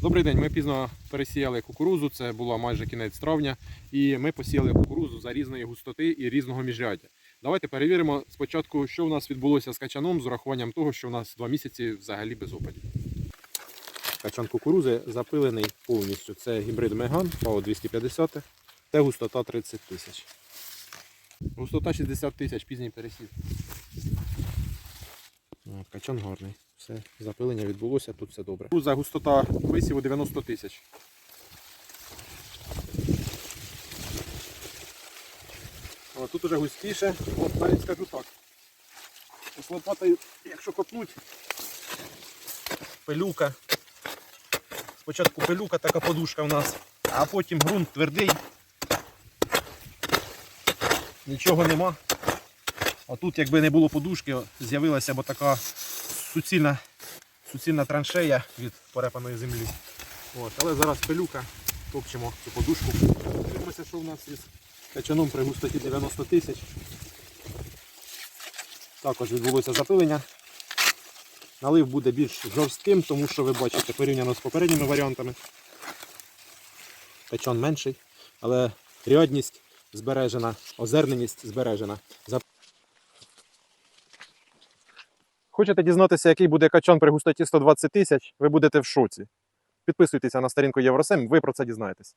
Добрий день. Ми пізно пересіяли кукурузу. Це була майже кінець травня, і ми посіяли кукурузу за різної густоти і різного міжряддя. Давайте перевіримо спочатку, що у нас відбулося з качаном, з урахуванням того, що у нас два місяці взагалі без опадів. Качан кукурузи запилений повністю. Це гібрид Меган ПАО 250 та густота 30 тисяч. Густота 60 тисяч, пізній пересів. Качан гарний. Все, запилення відбулося, тут все добре. Кукуруза густота висіву 90 тисяч. Тут уже густіше. От навіть скажу так. Ось лопатою, якщо копнуть, пилюка. Спочатку пилюка, така подушка у нас, а потім ґрунт твердий. Нічого нема. А тут, якби не було подушки, з'явилася б така суцільна, суцільна траншея від порепаної землі. От, але зараз пилюка, топчемо цю подушку. Дивимося, що в нас із качаном при густоті 90 тисяч. Також відбулося запилення. Налив буде більш жорстким, тому що ви бачите порівняно з попередніми варіантами. Качан менший, але рядність збережена, озерненість збережена. Хочете дізнатися, який буде качан при густоті 120 тисяч, ви будете в шоці. Підписуйтеся на сторінку Євросем, ви про це дізнаєтесь.